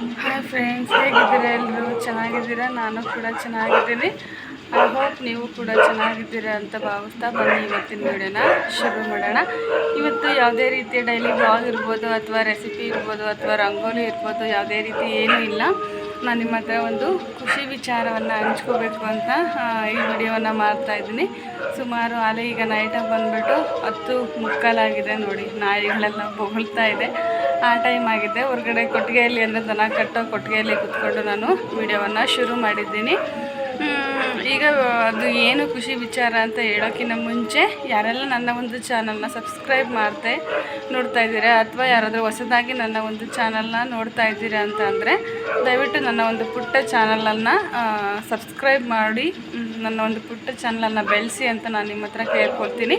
Hi friends ಹೇಗಿದ್ದೀರಾ ಎಲ್ಲರೂ? ಚೆನ್ನಾಗಿದ್ದೀರಾ? ನಾನು ಕೂಡ ಚೆನ್ನಾಗಿದ್ದೀನಿ. ಐ ಹೋಪ್ ನೀವು ಕೂಡ ಚೆನ್ನಾಗಿದ್ದೀರಾ ಅಂತ ಭಾವಿಸ್ತಾ ಬನ್ನಿ ಇವತ್ತಿನ ವಿಡಿಯೋನ. ಶುರು ಮಾಡೋಣ. ಇವತ್ತು ಯಾವುದೇ ರೀತಿಯ ಡೈಲಿ ಬ್ಲಾಗ್ ಇರ್ಬೋದು ಅಥವಾ ರೆಸಿಪಿ ಇರ್ಬೋದು ಅಥವಾ ರಂಗೋಲಿ ಇರ್ಬೋದು, ಯಾವುದೇ ರೀತಿ ಏನೂ ಇಲ್ಲ. ನಾನು ನಿಮ್ಮ ಹತ್ರ ಒಂದು ಖುಷಿ ವಿಚಾರವನ್ನು ಹಂಚ್ಕೋಬೇಕು ಅಂತ ಈ ವಿಡಿಯೋವನ್ನು ಮಾಡ್ತಾ ಇದ್ದೀನಿ. ಸುಮಾರು ಅಲೆ ಈಗ ನೈಟಾಗಿ ಬಂದುಬಿಟ್ಟು ಹತ್ತು ಮುಕ್ಕಾಲಾಗಿದೆ ನೋಡಿ, ನಾಯಿಗಳೆಲ್ಲ ಬೊಗಳ್ತಾ ಇದೆ. ಆ ಟೈಮ್ ಆಗಿದೆ. ಹೊರಗಡೆ ಕೊಟ್ಟಿಗೆಯಲ್ಲಿ ಅಂದರೆ ದನ ಕಟ್ಟೋ ಕೊಟ್ಟಿಗೆಯಲ್ಲಿ ಕುತ್ಕೊಂಡು ನಾನು ವಿಡಿಯೋವನ್ನು ಶುರು ಮಾಡಿದ್ದೀನಿ. ಈಗ ಅದು ಏನು ಖುಷಿ ವಿಚಾರ ಅಂತ ಹೇಳೋಕ್ಕಿಂತ ಮುಂಚೆ ಯಾರೆಲ್ಲ ನನ್ನ ಒಂದು ಚಾನಲ್ನ ಸಬ್ಸ್ಕ್ರೈಬ್ ಮಾಡ್ತೆ ನೋಡ್ತಾ ಇದ್ದೀರಾ ಅಥವಾ ಯಾರಾದರೂ ಹೊಸದಾಗಿ ನನ್ನ ಒಂದು ಚಾನಲ್ನ ನೋಡ್ತಾ ಇದ್ದೀರಾ ಅಂತ ಅಂದರೆ ದಯವಿಟ್ಟು ನನ್ನ ಒಂದು ಪುಟ್ಟ ಚಾನಲನ್ನು ಸಬ್ಸ್ಕ್ರೈಬ್ ಮಾಡಿ ನನ್ನ ಒಂದು ಪುಟ್ಟ ಚಾನಲನ್ನು ಬೆಳೆಸಿ ಅಂತ ನಾನು ನಿಮ್ಮ ಹತ್ರ ಕೇಳ್ಕೊಳ್ತೀನಿ.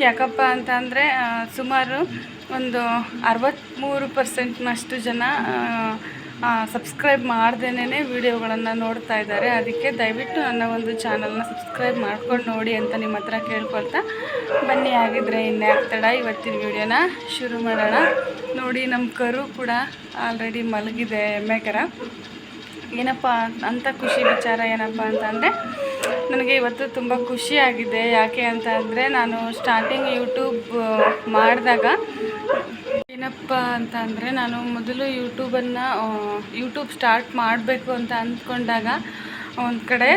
ಯಾಕಪ್ಪ ಅಂತ ಅಂದರೆ ಸುಮಾರು ಒಂದು ಅರವತ್ತ್ಮೂರು ಪರ್ಸೆಂಟ್ನಷ್ಟು ಜನ ಸಬ್ಸ್ಕ್ರೈಬ್ ಮಾಡ್ದೇನೆ ವಿಡಿಯೋಗಳನ್ನು ನೋಡ್ತಾ ಇದ್ದಾರೆ. ಅದಕ್ಕೆ ದಯವಿಟ್ಟು ನನ್ನ ಒಂದು ಚಾನಲ್ನ ಸಬ್ಸ್ಕ್ರೈಬ್ ಮಾಡ್ಕೊಂಡು ನೋಡಿ ಅಂತ ನಿಮ್ಮ ಹತ್ರ ಕೇಳ್ಕೊಳ್ತಾ ಬನ್ನಿ. ಆಗಿದ್ರೆ ಇನ್ಯಾಕೆ ತಡ ಇವತ್ತಿನ ವಿಡಿಯೋನ. ಶುರು ಮಾಡೋಣ. ನೋಡಿ ನಮ್ಮ ಕರು ಕೂಡ ಆಲ್ರೆಡಿ ಮಲಗಿದೆ ಎಮ್ಮೆ ಕರ ಏನಪ್ಪ ಅಂತ ಖುಷಿ ವಿಚಾರ ಏನಪ್ಪ ಅಂತಂದರೆ ನನಗೆ ಇವತ್ತು ತುಂಬ ಖುಷಿಯಾಗಿದೆ ಯಾಕೆ ಅಂತ ಅಂದರೆ, ನಾನು ಸ್ಟಾರ್ಟಿಂಗ್ ಯೂಟ್ಯೂಬ್ ಮಾಡಿದಾಗ ಏನಪ್ಪ ಅಂತ ಅಂದರೆ ನಾನು ಮೊದಲು ಯೂಟ್ಯೂಬನ್ನು ಯೂಟ್ಯೂಬ್ ಸ್ಟಾರ್ಟ್ ಮಾಡಬೇಕು ಅಂತ ಅಂದ್ಕೊಂಡಾಗ ಒಂದು ಕಡೆ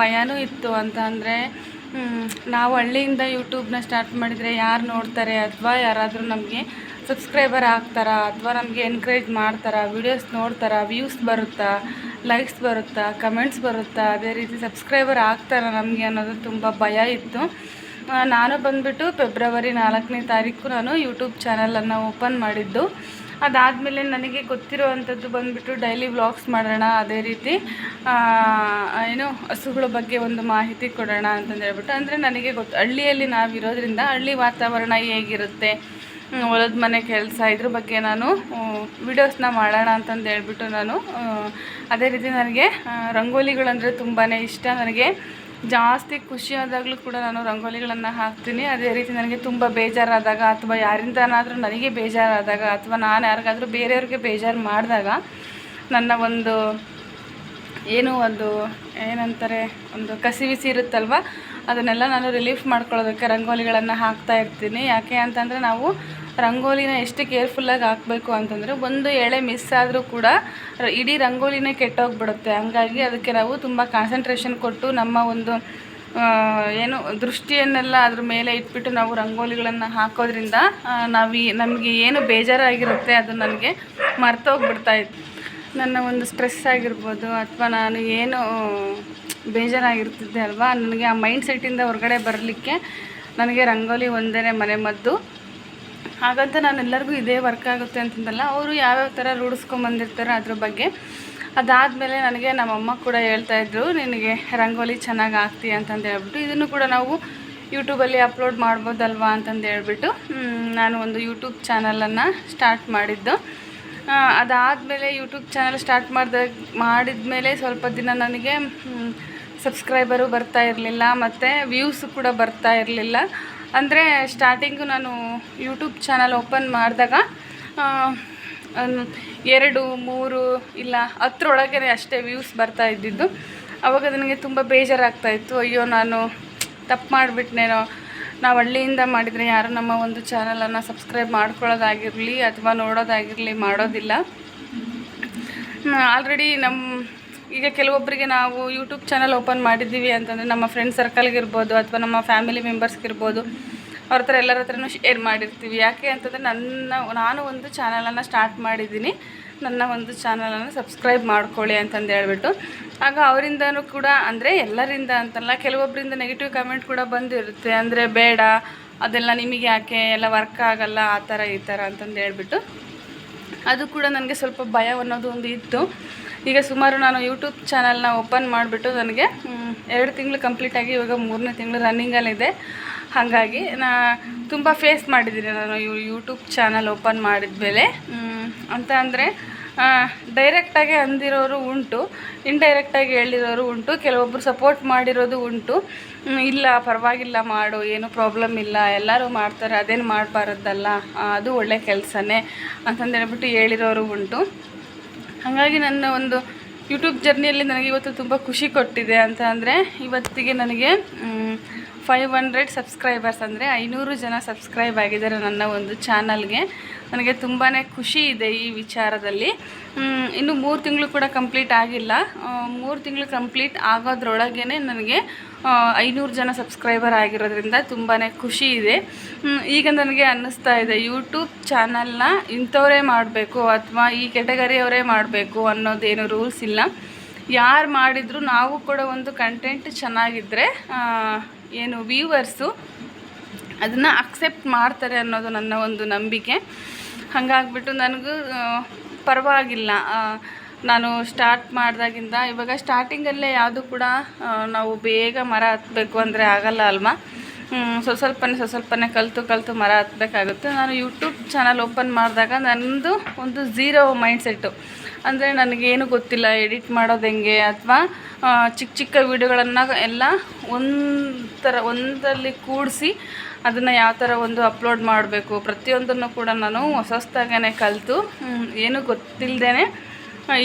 ಭಯನೂ ಇತ್ತು ಅಂತ ಅಂದರೆ ನಾವು ಹಳ್ಳಿಯಿಂದ ಯೂಟ್ಯೂಬ್ನ ಸ್ಟಾರ್ಟ್ ಮಾಡಿದರೆ ಯಾರು ನೋಡ್ತಾರೆ ಅಥವಾ ಯಾರಾದರೂ ನಮಗೆ ಸಬ್ಸ್ಕ್ರೈಬರ್ ಆಗ್ತಾರಾ ಅಥವಾ ನಮಗೆ ಎನ್ಕರೇಜ್ ಮಾಡ್ತಾರಾ ವಿಡಿಯೋಸ್ ನೋಡ್ತಾರಾ ವ್ಯೂಸ್ ಬರುತ್ತಾ ಲೈಕ್ಸ್ ಬರುತ್ತಾ ಕಮೆಂಟ್ಸ್ ಬರುತ್ತಾ, ಅದೇ ರೀತಿ ಸಬ್ಸ್ಕ್ರೈಬರ್ ಆಗ್ತಾರಾ ನಮಗೆ ಅನ್ನೋದು ತುಂಬ ಭಯ ಇತ್ತು. ನಾನು ಬಂದುಬಿಟ್ಟು ಫೆಬ್ರವರಿ ನಾಲ್ಕನೇ ತಾರೀಕು ನಾನು ಯೂಟ್ಯೂಬ್ ಚಾನಲನ್ನು ಓಪನ್ ಮಾಡಿದ್ದು. ಅದಾದಮೇಲೆ ನನಗೆ ಗೊತ್ತಿರುವಂಥದ್ದು ಬಂದುಬಿಟ್ಟು ಡೈಲಿ ವ್ಲಾಗ್ಸ್ ಮಾಡೋಣ, ಅದೇ ರೀತಿ ಏನು ಹಸುಗಳ ಬಗ್ಗೆ ಒಂದು ಮಾಹಿತಿ ಕೊಡೋಣ ಅಂತಂದು ಹೇಳ್ಬಿಟ್ಟು, ಅಂದರೆ ನನಗೆ ಗೊತ್ತು, ಹಳ್ಳಿಯಲ್ಲಿ ನಾವಿರೋದ್ರಿಂದ ಹಳ್ಳಿ ವಾತಾವರಣ ಹೇಗಿರುತ್ತೆ ಹೊಲದ ಮನೆ ಕೆಲಸ ಇದ್ರ ಬಗ್ಗೆ ನಾನು ವಿಡಿಯೋಸ್ನ ಮಾಡೋಣ ಅಂತಂದು ಹೇಳ್ಬಿಟ್ಟು ನಾನು ಅದೇ ರೀತಿ ನನಗೆ ರಂಗೋಲಿಗಳಂದರೆ ತುಂಬಾ ಇಷ್ಟ. ನನಗೆ ಜಾಸ್ತಿ ಖುಷಿಯಾದಾಗಲೂ ಕೂಡ ನಾನು ರಂಗೋಲಿಗಳನ್ನು ಹಾಕ್ತೀನಿ. ಅದೇ ರೀತಿ ನನಗೆ ತುಂಬ ಬೇಜಾರಾದಾಗ ಅಥವಾ ಯಾರಿಂದನಾದರೂ ನನಗೆ ಬೇಜಾರಾದಾಗ ಅಥವಾ ನಾನು ಯಾರಿಗಾದರೂ ಬೇರೆಯವ್ರಿಗೆ ಬೇಜಾರು ಮಾಡಿದಾಗ ನನ್ನ ಒಂದು ಏನು ಒಂದು ಏನಂತಾರೆ, ಒಂದು ಕಸಿವಿಸಿ ಇರುತ್ತಲ್ವ? ಅದನ್ನೆಲ್ಲ ನಾನು ರಿಲೀಫ್ ಮಾಡ್ಕೊಳ್ಳೋದಕ್ಕೆ ರಂಗೋಲಿಗಳನ್ನು ಹಾಕ್ತಾ ಇರ್ತೀನಿ. ಯಾಕೆ ಅಂತಂದರೆ ನಾವು ರಂಗೋಲಿನ ಎಷ್ಟು ಕೇರ್ಫುಲ್ಲಾಗಿ ಹಾಕಬೇಕು ಅಂತಂದರೆ ಒಂದು ಎಳೆ ಮಿಸ್ ಆದರೂ ಕೂಡ ಇಡೀ ರಂಗೋಲಿನೇ ಕೆಟ್ಟೋಗ್ಬಿಡುತ್ತೆ. ಹಂಗಾಗಿ ಅದಕ್ಕೆ ನಾವು ತುಂಬ ಕಾನ್ಸಂಟ್ರೇಷನ್ ಕೊಟ್ಟು ನಮ್ಮ ಒಂದು ಏನು ದೃಷ್ಟಿಯನ್ನೆಲ್ಲ ಅದ್ರ ಮೇಲೆ ಇಟ್ಬಿಟ್ಟು ನಾವು ರಂಗೋಲಿಗಳನ್ನು ಹಾಕೋದ್ರಿಂದ ನಾವು ಈ- ನಮಗೆ ಏನು ಬೇಜಾರಾಗಿರುತ್ತೆ ಅದು ನನಗೆ ಮರ್ತೋಗ್ಬಿಡ್ತಾ ಇತ್ತು ನನ್ನ ಒಂದು ಸ್ಟ್ರೆಸ್ ಆಗಿರ್ಬೋದು ಅಥವಾ ನಾನು ಏನು ಬೇಜಾರಾಗಿರ್ತಿದ್ದೆ ಅಲ್ವಾ, ನನಗೆ ಆ ಮೈಂಡ್ ಸೆಟ್ಟಿಂದ ಹೊರಗಡೆ ಬರಲಿಕ್ಕೆ ನನಗೆ ರಂಗೋಲಿ ಒಂದೇ ಮನೆ ಮದ್ದು. ಹಾಗಂತ ನಾನು ಎಲ್ಲರಿಗೂ ಇದೇ ವರ್ಕ್ ಆಗುತ್ತೆ ಅಂತಂದಲ್ಲ, ಅವರು ಯಾವ್ಯಾವ ಥರ ರೂಢಿಸ್ಕೊಂಬಂದಿರ್ತಾರೆ ಅದ್ರ ಬಗ್ಗೆ. ಅದಾದಮೇಲೆ ನನಗೆ ನಮ್ಮಮ್ಮ ಕೂಡ ಹೇಳ್ತಾ ಇದ್ರು, ನಿನಗೆ ರಂಗೋಲಿ ಚೆನ್ನಾಗಿ ಆಗ್ತೀಯ ಅಂತಂದು ಹೇಳ್ಬಿಟ್ಟು. ಇದನ್ನು ಕೂಡ ನಾವು ಯೂಟ್ಯೂಬಲ್ಲಿ ಅಪ್ಲೋಡ್ ಮಾಡ್ಬೋದಲ್ವಾ ಅಂತಂದು ಹೇಳ್ಬಿಟ್ಟು ನಾನು ಒಂದು ಯೂಟ್ಯೂಬ್ ಚಾನಲನ್ನು ಸ್ಟಾರ್ಟ್ ಮಾಡಿದ್ದು. ಅದಾದಮೇಲೆ ಯೂಟ್ಯೂಬ್ ಚಾನಲ್ ಸ್ಟಾರ್ಟ್ ಮಾಡಿದ ಮೇಲೆ ಸ್ವಲ್ಪ ದಿನ ನನಗೆ ಸಬ್ಸ್ಕ್ರೈಬರು ಬರ್ತಾ ಇರಲಿಲ್ಲ, ಮತ್ತು ವ್ಯೂಸ್ ಕೂಡ ಬರ್ತಾ ಇರಲಿಲ್ಲ. ಅಂದರೆ ಸ್ಟಾರ್ಟಿಂಗು ನಾನು ಯೂಟ್ಯೂಬ್ ಚಾನಲ್ ಓಪನ್ ಮಾಡಿದಾಗ ಎರಡು, ಮೂರು, ಇಲ್ಲ ಹತ್ತರೊಳಗೆ ಅಷ್ಟೇ ವ್ಯೂಸ್ ಬರ್ತಾ ಇದ್ದಿದ್ದು. ಅವಾಗ ನನಗೆ ತುಂಬ ಬೇಜಾರಾಗ್ತಾ ಇತ್ತು. ಅಯ್ಯೋ, ನಾನು ತಪ್ಪು ಮಾಡಿಬಿಟ್ನೇನೋ. ನಾವು ಹಳ್ಳಿಯಿಂದ ಮಾಡಿದರೆ ಯಾರು ನಮ್ಮ ಒಂದು ಚಾನಲನ್ನು ಸಬ್ಸ್ಕ್ರೈಬ್ ಮಾಡ್ಕೊಳ್ಳೋದಾಗಿರಲಿ ಅಥವಾ ನೋಡೋದಾಗಿರಲಿ ಮಾಡೋದಿಲ್ಲ. ಆಲ್ರೆಡಿ ನಮ್ಮ ಈಗ ಕೆಲವೊಬ್ಬರಿಗೆ ನಾವು ಯೂಟ್ಯೂಬ್ ಚಾನಲ್ ಓಪನ್ ಮಾಡಿದ್ದೀವಿ ಅಂತಂದರೆ ನಮ್ಮ ಫ್ರೆಂಡ್ ಸರ್ಕಲ್ಗಿರ್ಬೋದು ಅಥವಾ ನಮ್ಮ ಫ್ಯಾಮಿಲಿ ಮೆಂಬರ್ಸ್ಗಿರ್ಬೋದು ಅವ್ರ ಹತ್ರ ಎಲ್ಲರ ಹತ್ರನೂ ಶೇರ್ ಮಾಡಿರ್ತೀವಿ. ಯಾಕೆ ಅಂತಂದರೆ ನನ್ನ, ನಾನು ಒಂದು ಚಾನಲನ್ನು ಸ್ಟಾರ್ಟ್ ಮಾಡಿದ್ದೀನಿ. ನನ್ನ ಒಂದು ಚಾನಲನ್ನು ಸಬ್ಸ್ಕ್ರೈಬ್ ಮಾಡ್ಕೊಳ್ಳಿ ಅಂತಂದು ಹೇಳ್ಬಿಟ್ಟು. ಆಗ ಅವರಿಂದನೂ ಕೂಡ ಅಂದರೆ ಎಲ್ಲರಿಂದ ಅಂತಲ್ಲ ಕೆಲವೊಬ್ಬರಿಂದ ನೆಗೆಟಿವ್ ಕಮೆಂಟ್ ಕೂಡ ಬಂದಿರುತ್ತೆ. ಅಂದರೆ ಬೇಡ, ಅದೆಲ್ಲ ನಿಮಗೆ ಯಾಕೆ, ಎಲ್ಲ ವರ್ಕ್ ಆಗಲ್ಲ, ಆ ಥರ ಈ ಥರ ಅಂತಂದು ಹೇಳ್ಬಿಟ್ಟು. ಅದು ಕೂಡ ನನಗೆ ಸ್ವಲ್ಪ ಭಯ ಅನ್ನೋದು ಒಂದು ಇತ್ತು. ಈಗ ಸುಮಾರು ನಾನು ಯೂಟ್ಯೂಬ್ ಚಾನಲ್ನ ಓಪನ್ ಮಾಡಿಬಿಟ್ಟು ನನಗೆ ಎರಡು ತಿಂಗಳು ಕಂಪ್ಲೀಟಾಗಿ ಇವಾಗ ಮೂರನೇ ತಿಂಗಳು ರನ್ನಿಂಗಲ್ಲಿದೆ ಹಾಗಾಗಿ ನಾ ತುಂಬ ಫೇಸ್ ಮಾಡಿದ್ದೀನಿ ನಾನು ಯೂಟ್ಯೂಬ್ ಚಾನಲ್ ಓಪನ್ ಮಾಡಿದ ಮೇಲೆ. ಅಂತ ಅಂದರೆ ಡೈರೆಕ್ಟಾಗಿ ಅಂದಿರೋರು ಉಂಟು ಇಂಡೈರೆಕ್ಟಾಗಿ ಹೇಳಿರೋರು ಉಂಟು ಕೆಲವೊಬ್ಬರು ಸಪೋರ್ಟ್ ಮಾಡಿರೋದು ಉಂಟು. ಇಲ್ಲ, ಪರವಾಗಿಲ್ಲ ಮಾಡು, ಏನು ಪ್ರಾಬ್ಲಮ್ ಇಲ್ಲ, ಎಲ್ಲರೂ ಮಾಡ್ತಾರೆ, ಅದೇನು ಮಾಡಬಾರ್ದಲ್ಲ ಅದು ಒಳ್ಳೆ ಕೆಲಸನೇ, ಅಂತಂದೇಳ್ಬಿಟ್ಟು ಹೇಳಿರೋರು ಉಂಟು. ಹಾಗಾಗಿ ನನ್ನ ಒಂದು ಯೂಟ್ಯೂಬ್ ಜರ್ನಿಯಲ್ಲಿ ನನಗೆ ಇವತ್ತು ತುಂಬ ಖುಷಿ ಕೊಟ್ಟಿದೆ ಅಂತ ಅಂದರೆ ಇವತ್ತಿಗೆ ನನಗೆ ಫೈವ್ ಹಂಡ್ರೆಡ್ ಸಬ್ಸ್ಕ್ರೈಬರ್ಸ್ ಅಂದರೆ ಐನೂರು ಜನ ಸಬ್ಸ್ಕ್ರೈಬ್ ಆಗಿದ್ದಾರೆ ನನ್ನ ಒಂದು ಚಾನಲ್ಗೆ. ನನಗೆ ತುಂಬಾ ಖುಷಿ ಇದೆ ಈ ವಿಚಾರದಲ್ಲಿ. ಇನ್ನು ಮೂರು ತಿಂಗಳು ಕೂಡ ಕಂಪ್ಲೀಟ್ ಆಗಿಲ್ಲ. ಮೂರು ತಿಂಗಳು ಕಂಪ್ಲೀಟ್ ಆಗೋದ್ರೊಳಗೇ ನನಗೆ ಐನೂರು ಜನ ಸಬ್ಸ್ಕ್ರೈಬರ್ ಆಗಿರೋದ್ರಿಂದ ತುಂಬಾ ಖುಷಿ ಇದೆ. ಈಗ ನನಗೆ ಅನ್ನಿಸ್ತಾ ಇದೆ, ಯೂಟ್ಯೂಬ್ ಚಾನಲ್ನ ಇಂಥವರೇ ಮಾಡಬೇಕು ಅಥವಾ ಈ ಕೆಟಗರಿಯವರೇ ಮಾಡಬೇಕು ಅನ್ನೋದೇನು ರೂಲ್ಸ್ ಇಲ್ಲ. ಯಾರು ಮಾಡಿದರೂ ನಾವು ಕೂಡ ಒಂದು ಕಂಟೆಂಟ್ ಚೆನ್ನಾಗಿದ್ದರೆ ಏನು ವ್ಯೂವರ್ಸು ಅದನ್ನು ಅಕ್ಸೆಪ್ಟ್ ಮಾಡ್ತಾರೆ ಅನ್ನೋದು ನನ್ನ ಒಂದು ನಂಬಿಕೆ. ಹಾಗಾಗ್ಬಿಟ್ಟು ನನಗೂ ಪರವಾಗಿಲ್ಲ. ನಾನು ಸ್ಟಾರ್ಟ್ ಮಾಡಿದಾಗಿಂದ ಇವಾಗ ಸ್ಟಾರ್ಟಿಂಗಲ್ಲೇ ಯಾವುದು ಕೂಡ ನಾವು ಬೇಗ ಮರ ಹತ್ತಬೇಕು ಅಂದರೆ ಆಗಲ್ಲ ಅಲ್ವಾ? ಸ್ವಲ್ಪ ಸ್ವಲ್ಪನೇ ಸ್ವಲ್ಪ ಸ್ವಲ್ಪನೇ ಕಲಿತು ಕಲಿತು ಮರ ಹತ್ತಬೇಕಾಗುತ್ತೆ ನಾನು ಯೂಟ್ಯೂಬ್ ಚಾನಲ್ ಓಪನ್ ಮಾಡಿದಾಗ ನನ್ನದು ಒಂದು ಝೀರೋ ಮೈಂಡ್ಸೆಟ್ಟು ಅಂದರೆ ನನಗೇನು ಗೊತ್ತಿಲ್ಲ ಎಡಿಟ್ ಮಾಡೋದು ಹೆಂಗೆ ಅಥವಾ ಚಿಕ್ಕ ಚಿಕ್ಕ ವೀಡಿಯೋಗಳನ್ನು ಎಲ್ಲ ಒಂಥರ ಒಂದರಲ್ಲಿ ಕೂಡಿಸಿ ಅದನ್ನು ಯಾವ ಥರ ಒಂದು ಅಪ್ಲೋಡ್ ಮಾಡಬೇಕು. ಪ್ರತಿಯೊಂದನ್ನು ಕೂಡ ನಾನು ಹೊಸ ಹೊಸ್ದಾಗೇ ಕಲಿತು ಏನು ಗೊತ್ತಿಲ್ಲದೇ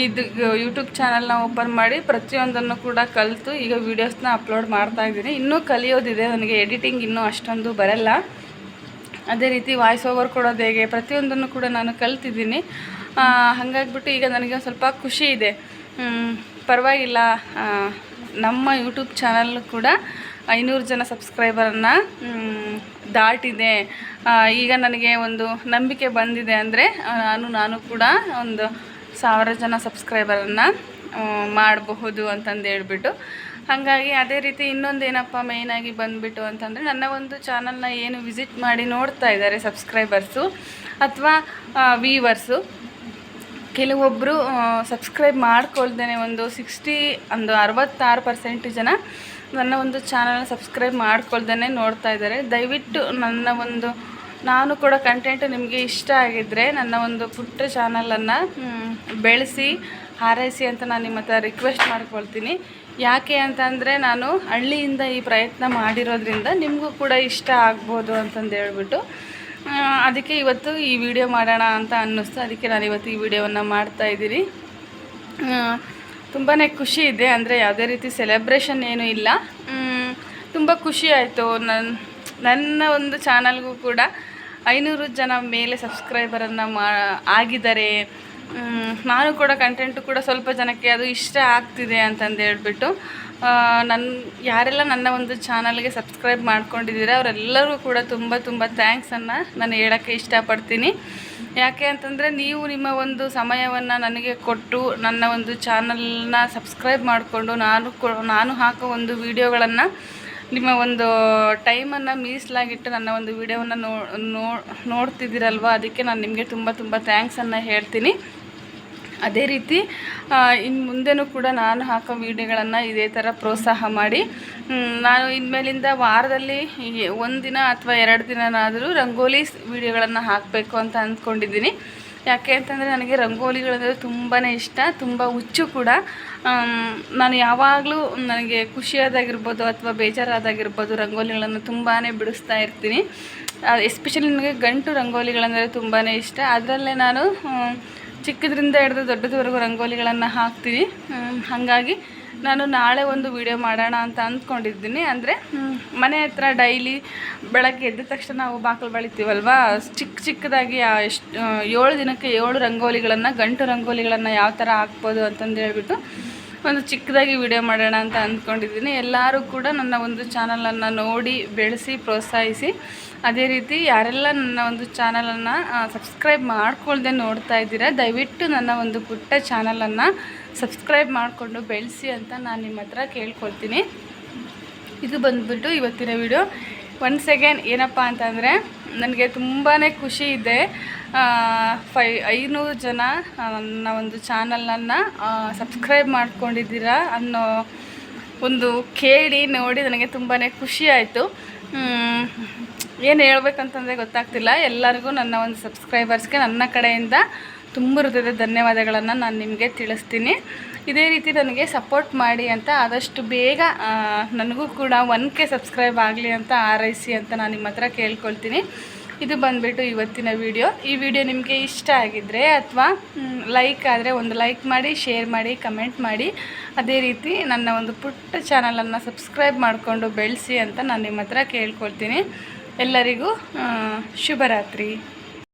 ಇದು ಯೂಟ್ಯೂಬ್ ಚಾನಲ್ನ ಓಪನ್ ಮಾಡಿ ಪ್ರತಿಯೊಂದನ್ನು ಕೂಡ ಕಲಿತು ಈಗ ವೀಡಿಯೋಸ್ನ ಅಪ್ಲೋಡ್ ಮಾಡ್ತಾ ಇದ್ದೀನಿ. ಇನ್ನೂ ಕಲಿಯೋದಿದೆ, ನನಗೆ ಎಡಿಟಿಂಗ್ ಇನ್ನೂ ಅಷ್ಟೊಂದು ಬರಲ್ಲ. ಅದೇ ರೀತಿ ವಾಯ್ಸ್ ಓವರ್ ಕೊಡೋದು ಹೇಗೆ, ಪ್ರತಿಯೊಂದನ್ನು ಕೂಡ ನಾನು ಕಲ್ತಿದ್ದೀನಿ. ಹಾಗಾಗ್ಬಿಟ್ಟು ಈಗ ನನಗೆ ಸ್ವಲ್ಪ ಖುಷಿ ಇದೆ. ಪರವಾಗಿಲ್ಲ. ನಮ್ಮ ಯೂಟ್ಯೂಬ್ ಚಾನಲ್ ಕೂಡ ಐನೂರು ಜನ ಸಬ್ಸ್ಕ್ರೈಬರನ್ನು ದಾಟಿದೆ. ಈಗ ನನಗೆ ಒಂದು ನಂಬಿಕೆ ಬಂದಿದೆ ಅಂದರೆ ನಾನು ನಾನು ಕೂಡ ಒಂದು ಸಾವಿರ ಜನ ಸಬ್ಸ್ಕ್ರೈಬರನ್ನು ಮಾಡಬಹುದು ಅಂತಂದು ಹೇಳ್ಬಿಟ್ಟು. ಹಾಗಾಗಿ ಅದೇ ರೀತಿ ಇನ್ನೊಂದು ಏನಪ್ಪ ಮೇಯ್ನಾಗಿ ಬಂದುಬಿಟ್ಟು ಅಂತಂದರೆ, ನನ್ನ ಒಂದು ಚಾನಲ್ನ ಏನು ವಿಸಿಟ್ ಮಾಡಿ ನೋಡ್ತಾ ಇದ್ದಾರೆ ಸಬ್ಸ್ಕ್ರೈಬರ್ಸು, ಅಥವಾ ವೀವರ್ಸು ಕೆಲವೊಬ್ಬರು ಸಬ್ಸ್ಕ್ರೈಬ್ ಮಾಡ್ಕೊಳ್ದೇ ಒಂದು ಸಿಕ್ಸ್ಟಿ ಒಂದು ಅರವತ್ತಾರು ಪರ್ಸೆಂಟ್ ಜನ ನನ್ನ ಒಂದು ಚಾನಲ್ನ ಸಬ್ಸ್ಕ್ರೈಬ್ ಮಾಡ್ಕೊಳ್ದೇ ನೋಡ್ತಾ ಇದ್ದಾರೆ. ದಯವಿಟ್ಟು ನನ್ನ ಒಂದು, ನಾನು ಕೂಡ ಕಂಟೆಂಟ್ ನಿಮಗೆ ಇಷ್ಟ ಆಗಿದ್ದರೆ ನನ್ನ ಒಂದು ಪುಟ್ಟ ಚಾನಲನ್ನು ಬೆಳೆಸಿ, ಹಾರೈಸಿ ಅಂತ ನಾನು ನಿಮ್ಮ ಹತ್ರ ರಿಕ್ವೆಸ್ಟ್ ಮಾಡ್ಕೊಳ್ತೀನಿ. ಯಾಕೆ ಅಂತಂದರೆ ನಾನು ಹಳ್ಳಿಯಿಂದ ಈ ಪ್ರಯತ್ನ ಮಾಡಿರೋದ್ರಿಂದ ನಿಮಗೂ ಕೂಡ ಇಷ್ಟ ಆಗ್ಬೋದು ಅಂತಂದು ಹೇಳ್ಬಿಟ್ಟು. ಅದಕ್ಕೆ ಇವತ್ತು ಈ ವಿಡಿಯೋ ಮಾಡೋಣ ಅಂತ ಅನ್ನಿಸ್ತು. ಅದಕ್ಕೆ ನಾನು ಇವತ್ತು ಈ ವಿಡಿಯೋವನ್ನು ಮಾಡ್ತಾ ಇದ್ದೀನಿ ತುಂಬಾ ಖುಷಿ ಇದೆ. ಅಂದರೆ ಯಾವುದೇ ರೀತಿ ಸೆಲೆಬ್ರೇಷನ್ ಏನೂ ಇಲ್ಲ. ತುಂಬ ಖುಷಿ ಆಯಿತು. ನನ್ನ ನನ್ನ ಒಂದು ಚಾನಲ್ಗೂ ಕೂಡ ಐನೂರು ಜನ ಮೇಲೆ ಸಬ್ಸ್ಕ್ರೈಬರನ್ನು ಮಾ, ಆಗಿದ್ದಾರೆ. ನಾನು ಕೂಡ ಕಂಟೆಂಟು ಕೂಡ ಸ್ವಲ್ಪ ಜನಕ್ಕೆ ಅದು ಇಷ್ಟ ಆಗ್ತಿದೆ ಅಂತಂದು ಹೇಳ್ಬಿಟ್ಟು ನನ್ನ ಯಾರೆಲ್ಲ ನನ್ನ ಒಂದು ಚಾನಲ್ಗೆ ಸಬ್ಸ್ಕ್ರೈಬ್ ಮಾಡ್ಕೊಂಡಿದ್ದೀರ, ಅವರೆಲ್ಲರಿಗೂ ಕೂಡ ತುಂಬ ತುಂಬ ಥ್ಯಾಂಕ್ಸನ್ನು ನಾನು ಹೇಳೋಕ್ಕೆ ಇಷ್ಟಪಡ್ತೀನಿ. ಯಾಕೆ ಅಂತಂದರೆ ನೀವು ನಿಮ್ಮ ಒಂದು ಸಮಯವನ್ನು ನನಗೆ ಕೊಟ್ಟು ನನ್ನ ಒಂದು ಚಾನಲ್ನ ಸಬ್ಸ್ಕ್ರೈಬ್ ಮಾಡಿಕೊಂಡು ನಾನು ನಾನು ಹಾಕೋ ಒಂದು ವೀಡಿಯೋಗಳನ್ನು ನಿಮ್ಮ ಒಂದು ಟೈಮನ್ನು ಮೀಸಲಾಗಿಟ್ಟು ನನ್ನ ಒಂದು ವಿಡಿಯೋವನ್ನು ನೋ- ನೋಡ್ತಿದ್ದೀರಲ್ವ, ಅದಕ್ಕೆ ನಾನು ನಿಮಗೆ ತುಂಬ ತುಂಬ ಥ್ಯಾಂಕ್ಸನ್ನು ಹೇಳ್ತೀನಿ. ಅದೇ ರೀತಿ ಇನ್ನು ಮುಂದೆನೂ ಕೂಡ ನಾನು ಹಾಕೋ ವೀಡಿಯೋಗಳನ್ನು ಇದೇ ಥರ ಪ್ರೋತ್ಸಾಹ ಮಾಡಿ ನಾನು ಇನ್ಮೇಲಿಂದ ವಾರದಲ್ಲಿ ಒಂದಿನ ಅಥವಾ ಎರಡು ದಿನನಾದರೂ ರಂಗೋಲಿ ವೀಡಿಯೋಗಳನ್ನು ಹಾಕಬೇಕು ಅಂತ ಅಂದ್ಕೊಂಡಿದ್ದೀನಿ. ಯಾಕೆ ಅಂತಂದರೆ ನನಗೆ ರಂಗೋಲಿಗಳಂದರೆ ತುಂಬಾ ಇಷ್ಟ, ತುಂಬ ಹುಚ್ಚು ಕೂಡ. ನಾನು ಯಾವಾಗಲೂ ನನಗೆ ಖುಷಿಯಾದಾಗಿರ್ಬೋದು ಅಥವಾ ಬೇಜಾರಾದಾಗಿರ್ಬೋದು ರಂಗೋಲಿಗಳನ್ನು ತುಂಬಾ ಬಿಡಿಸ್ತಾ ಇರ್ತೀನಿ. ಎಸ್ಪೆಷಲಿ ನನಗೆ ಗಂಟು ರಂಗೋಲಿಗಳಂದರೆ ತುಂಬಾ ಇಷ್ಟ. ಅದರಲ್ಲೇ ನಾನು ಚಿಕ್ಕದ್ರಿಂದ ಹಿಡಿದು ದೊಡ್ಡದವರೆಗೂ ರಂಗೋಲಿಗಳನ್ನು ಹಾಕ್ತೀವಿ. ಹಾಗಾಗಿ ನಾನು ನಾಳೆ ಒಂದು ವಿಡಿಯೋ ಮಾಡೋಣ ಅಂತ ಅಂದ್ಕೊಂಡಿದ್ದೀನಿ. ಅಂದರೆ ಮನೆ ಹತ್ರ ಡೈಲಿ ಬೆಳಗ್ಗೆ ಎದ್ದ ತಕ್ಷಣ ನಾವು ಬಾಗಿಲು ಬಳಿತೀವಲ್ವಾ? ಚಿಕ್ಕ ಚಿಕ್ಕದಾಗಿ ಎಷ್ಟು ಏಳು ದಿನಕ್ಕೆ ಏಳು ರಂಗೋಲಿಗಳನ್ನು, ಗಂಟು ರಂಗೋಲಿಗಳನ್ನು ಯಾವ ಥರ ಹಾಕ್ಬೋದು ಅಂತಂದು ಹೇಳ್ಬಿಟ್ಟು ಒಂದು ಚಿಕ್ಕದಾಗಿ ವಿಡಿಯೋ ಮಾಡೋಣ ಅಂತ ಅಂದ್ಕೊಂಡಿದ್ದೀನಿ. ಎಲ್ಲರೂ ಕೂಡ ನನ್ನ ಒಂದು ಚಾನಲನ್ನು ನೋಡಿ, ಬೆಳೆಸಿ, ಪ್ರೋತ್ಸಾಹಿಸಿ. ಅದೇ ರೀತಿ ಯಾರೆಲ್ಲ ನನ್ನ ಒಂದು ಚಾನಲನ್ನು ಸಬ್ಸ್ಕ್ರೈಬ್ ಮಾಡ್ಕೊಳ್ದೆ ನೋಡ್ತಾ ಇದ್ದೀರಾ, ದಯವಿಟ್ಟು ನನ್ನ ಒಂದು ಪುಟ್ಟ ಚಾನಲನ್ನು ಸಬ್ಸ್ಕ್ರೈಬ್ ಮಾಡಿಕೊಂಡು ಬೆಳೆಸಿ ಅಂತ ನಾನು ನಿಮ್ಮ ಹತ್ರ ಕೇಳ್ಕೊಳ್ತೀನಿ. ಇದು ಬಂದುಬಿಟ್ಟು ಇವತ್ತಿನ ವಿಡಿಯೋ ಒನ್ಸ್ ಅಗೇನ್ ಏನಪ್ಪ ಅಂತಂದರೆ ನನಗೆ ತುಂಬಾ ಖುಷಿ ಇದೆ ಫೈ, ಐನೂರು ಜನ ನನ್ನ ಒಂದು ಚಾನಲನ್ನು ಸಬ್ಸ್ಕ್ರೈಬ್ ಮಾಡ್ಕೊಂಡಿದ್ದೀರಾ ಅನ್ನೋ ಒಂದು ಕೇಳಿ ನೋಡಿ ನನಗೆ ತುಂಬಾ ಖುಷಿ ಆಯಿತು. ಏನು ಹೇಳ್ಬೇಕಂತಂದರೆ ಗೊತ್ತಾಗ್ತಿಲ್ಲ. ಎಲ್ಲರಿಗೂ ನನ್ನ ಒಂದು ಸಬ್ಸ್ಕ್ರೈಬರ್ಸ್ಗೆ ನನ್ನ ಕಡೆಯಿಂದ ತುಂಬ ಹೃದಯದ ಧನ್ಯವಾದಗಳನ್ನು ನಾನು ನಿಮಗೆ ತಿಳಿಸ್ತೀನಿ. ಇದೇ ರೀತಿ ನನಗೆ ಸಪೋರ್ಟ್ ಮಾಡಿ ಅಂತ ಆದಷ್ಟು ಬೇಗ ನನಗೂ ಕೂಡ ಒನ್ ಕೆ ಸಬ್ಸ್ಕ್ರೈಬ್ ಆಗಲಿ ಅಂತ ಆರೈಸಿ ಅಂತ ನಾನು ನಿಮ್ಮ ಹತ್ರ ಕೇಳ್ಕೊಳ್ತೀನಿ. ಇದು ಬಂದುಬಿಟ್ಟು ಇವತ್ತಿನ ವಿಡಿಯೋ ಈ ವಿಡಿಯೋ ನಿಮಗೆ ಇಷ್ಟ ಆಗಿದ್ದರೆ ಅಥವಾ ಲೈಕ್ ಆದರೆ ಒಂದು ಲೈಕ್ ಮಾಡಿ ಶೇರ್ ಮಾಡಿ ಕಮೆಂಟ್ ಮಾಡಿ. ಅದೇ ರೀತಿ ನನ್ನ ಒಂದು ಪುಟ್ಟ ಚಾನಲನ್ನು ಸಬ್ಸ್ಕ್ರೈಬ್ ಮಾಡಿಕೊಂಡು ಬೆಳೆಸಿ ಅಂತ ನಾನು ನಿಮ್ಮ ಹತ್ರ ಕೇಳ್ಕೊಳ್ತೀನಿ. ಎಲ್ಲರಿಗೂ ಶುಭರಾತ್ರಿ.